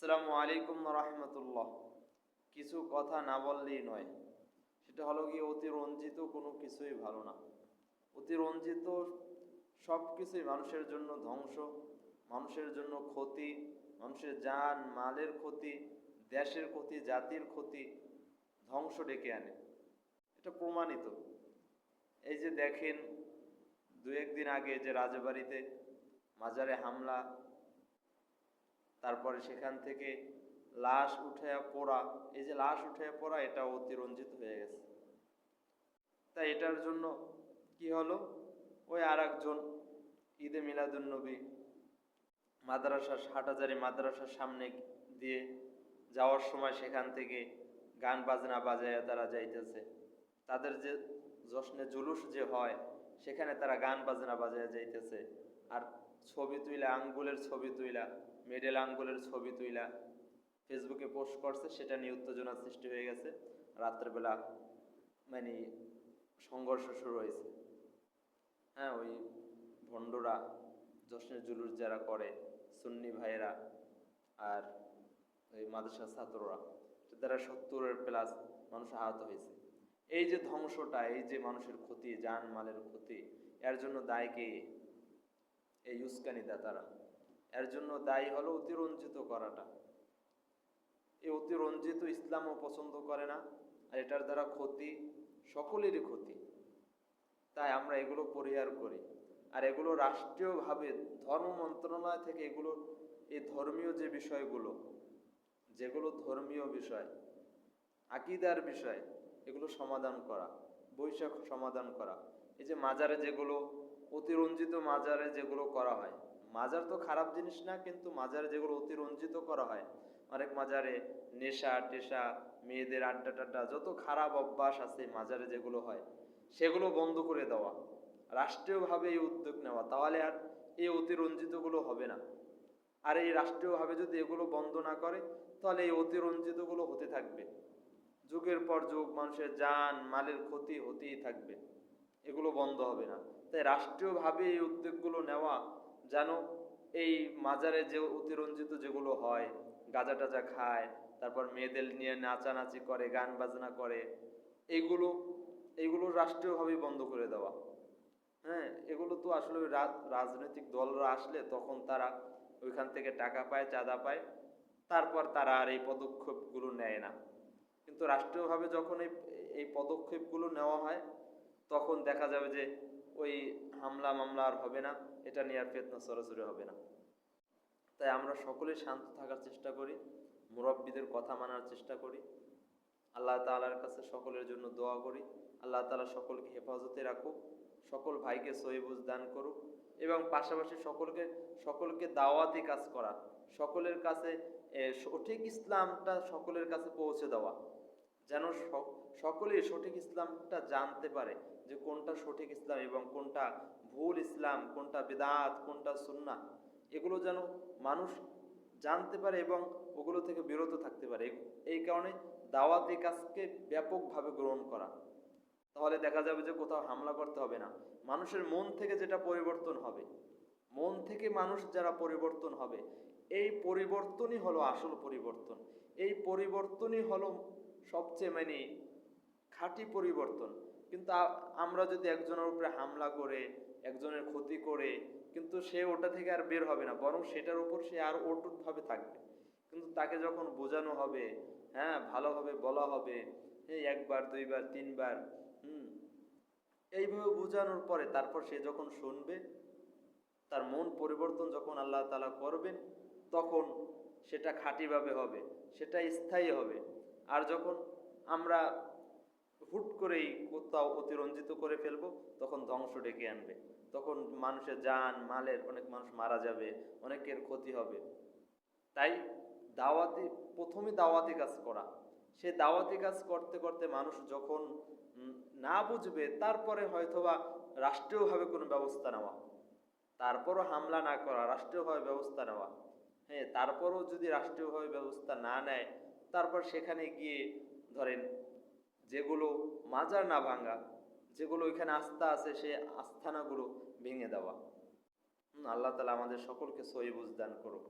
আসসালামু আলাইকুম রহমতুল্লাহ। কিছু কথা না বললেই নয়। সেটা হলো গিয়ে অতিরঞ্জিত কোনো কিছুই ভালো না। অতিরঞ্জিত সব কিছুই মানুষের জন্য ধ্বংস, মানুষের জন্য ক্ষতি, মানুষের যান, মালের ক্ষতি, দেশের ক্ষতি, জাতির ক্ষতি ধ্বংস ডেকে আনে। এটা প্রমাণিত। এই যে দেখেন দু একদিন আগে যে রাজবাড়িতে মাজারে হামলা তারপরে সেখান থেকে লাশ উঠে পড়া। এই যে লাশ উঠে পড়া, এটা অতিরঞ্জিত হয়ে গেছে। তাই এটার জন্য কি হলো? ওই আর একজন ঈদে মিলাদুন্নবী মাদ্রাসা হাটাজারি মাদ্রাসার সামনে দিয়ে যাওয়ার সময় সেখান থেকে গান বাজনা বাজায় তারা যাইতেছে। তাদের যে জশ্নে জুলুস যে হয় সেখানে তারা গান বাজনা বাজায় যাইতেছে। আর ছবি তুইলা, আঙ্গুলের ছবি তুইলা মেডেল আঙ্গুলের ছবি তুইলা ফেসবুকে পোস্ট করছে, সেটা নিয়ে উত্তেজনার সৃষ্টি হয়ে গেছে। রাত্রেবেলা মানে সংঘর্ষ শুরু হয়েছে। হ্যাঁ ওই ভণ্ডরা, জশ্নের জুলুস যারা করে, সুন্নি ভাইয়েরা আর ওই মাদ্রাসার ছাত্ররা, তারা সত্তরের প্লাস মানুষ আহত হয়েছে। এই যে ধ্বংসটা, এই যে মানুষের ক্ষতি যান মালের ক্ষতি, এর জন্য দায় কে? এই উস্কানি দাতারা। এর জন্য দায়ী হলো অতিরঞ্জিত করাটা। এই অতিরঞ্জিত ইসলামও পছন্দ করে না, আর এটার দ্বারা ক্ষতি সকলেরই ক্ষতি। তাই আমরা এগুলো পরিহার করি। আর এগুলো রাষ্ট্রীয়ভাবে ধর্ম মন্ত্রণালয় থেকে এগুলো, এই ধর্মীয় যে বিষয়গুলো, যেগুলো ধর্মীয় বিষয়, আকিদার বিষয় এগুলো সমাধান করা, বৈশাখ সমাধান করা। এই যে মাজারে যেগুলো, অতিরঞ্জিত মাজারে যেগুলো করা হয়। মাজার তো খারাপ জিনিস না, কিন্তু মাজারে যেগুলো অতিরঞ্জিত করা হয়। অনেক মাজারে নেশা, টেশা, মেয়েদের আড্ডা টাড্ডা, যত খারাপ অভ্যাস আছে মাজারে যেগুলো হয়, সেগুলো বন্ধ করে দেওয়া। রাষ্ট্রীয়ভাবে এই উদ্যোগ নেওয়া, তাহলে আর এই অতিরঞ্জিতগুলো হবে না। আর এই রাষ্ট্রীয়ভাবে যদি এগুলো বন্ধ না করে, তাহলে এই অতিরঞ্জিতগুলো হতে থাকবে। যুগের পর যুগ মানুষের যান, মালের ক্ষতি হতেই থাকবে। এগুলো বন্ধ হবে না। তাই রাষ্ট্রীয়ভাবে এই উদ্যোগগুলো নেওয়া যেন এই মাজারে যে অতিরঞ্জিত যেগুলো হয়, গাঁজা টাজা খায়, তারপর মেয়েদের নিয়ে নাচানাচি করে, গান বাজনা করে এইগুলো এইগুলো রাষ্ট্রীয়ভাবেই বন্ধ করে দেওয়া। হ্যাঁ এগুলো তো আসলে রাজনৈতিক দলরা আসলে তখন তারা ওইখান থেকে টাকা পায়, চাঁদা পায়, তারপর তারা আর এই পদক্ষেপগুলো নেয় না। কিন্তু রাষ্ট্রীয়ভাবে যখন এই এই পদক্ষেপগুলো নেওয়া হয়, তখন দেখা যাবে যে ওই হামলা মামলা আর হবে না, এটা নিয়ে আর ফেতনা সরাসরি হবে না। তাই আমরা সকলেই শান্ত থাকার চেষ্টা করি, মুরব্বীদের কথা মানার চেষ্টা করি, আল্লাহ তাআলার কাছে সকলের জন্য দোয়া করি, আল্লাহ তাআলা সকলকে হেফাজতে রাখুক, সকল ভাইকে সহিবুজ দান করুক এবং পাশাপাশি সকলকে সকলকে দাওয়াতি কাজ করা, সকলের কাছে সঠিক ইসলামটা সকলের কাছে পৌঁছে দেওয়া। যেন স- সকলেই সঠিক ইসলামটা জানতে পারে যে কোনটা সঠিক ইসলাম এবং কোনটা ভুল ইসলাম, কোনটা বেদাত, কোনটা সুন্না এগুলো যেন মানুষ জানতে পারে এবং ওগুলো থেকে বিরত থাকতে পারে। এই- এই কারণে দাওয়াতি কাজকে ব্যাপকভাবে গ্রহণ করা। তাহলে দেখা যাবে যে কোথাও হামলা করতে হবে না। মানুষের মন থেকে যেটা পরিবর্তন হবে, মন থেকে মানুষ যারা পরিবর্তন হবে, এই পরিবর্তনই হলো আসল পরিবর্তন। এই পরিবর্তনই হলো সবচেয়ে মানে খাঁটি পরিবর্তন। কিন্তু আমরা যদি একজনের উপরে হামলা করে, একজনের ক্ষতি করে, কিন্তু সে ওটা থেকে আর বের হবে না, বরং সেটার উপর সে আর অটুটভাবে থাকবে। কিন্তু তাকে যখন বোঝানো হবে হ্যাঁ ভালোভাবে বলা হবে এই একবার, দুইবার, তিনবার, হুম, এইভাবে বোঝানোর পরে তারপর সে যখন শুনবে, তার মন পরিবর্তন যখন আল্লাহ তালা করবেন, তখন সেটা খাঁটিভাবে হবে, সেটা স্থায়ী হবে। আর যখন আমরা হুট করেই কোথাও অতিরঞ্জিত করে ফেলব, তখন ধ্বংস ডেকে আনবে। তখন মানুষের যান, মালের অনেক মানুষ মারা যাবে, অনেকের ক্ষতি হবে। তাই দাওয়াতি, প্রথমে দাওয়াতি কাজ করা। সে দাওয়াতি কাজ করতে করতে মানুষ যখন না বুঝবে, তারপরে হয়তোবা রাষ্ট্রীয়ভাবে কোনো ব্যবস্থা নেওয়া। তারপরও হামলা না করা, রাষ্ট্রীয়ভাবে ব্যবস্থা নেওয়া। হ্যাঁ তারপরও যদি রাষ্ট্রীয়ভাবে ব্যবস্থা না নেয় তারপর সেখানে গিয়ে ধরেন যেগুলো মাজার না ভাঙা যেগুলো ওইখানে আস্থা আছে সে আস্থানাগুলো ভেঙে দেওয়া। আল্লাহ তালা আমাদের সকলকে সহিবুজ দান করুক।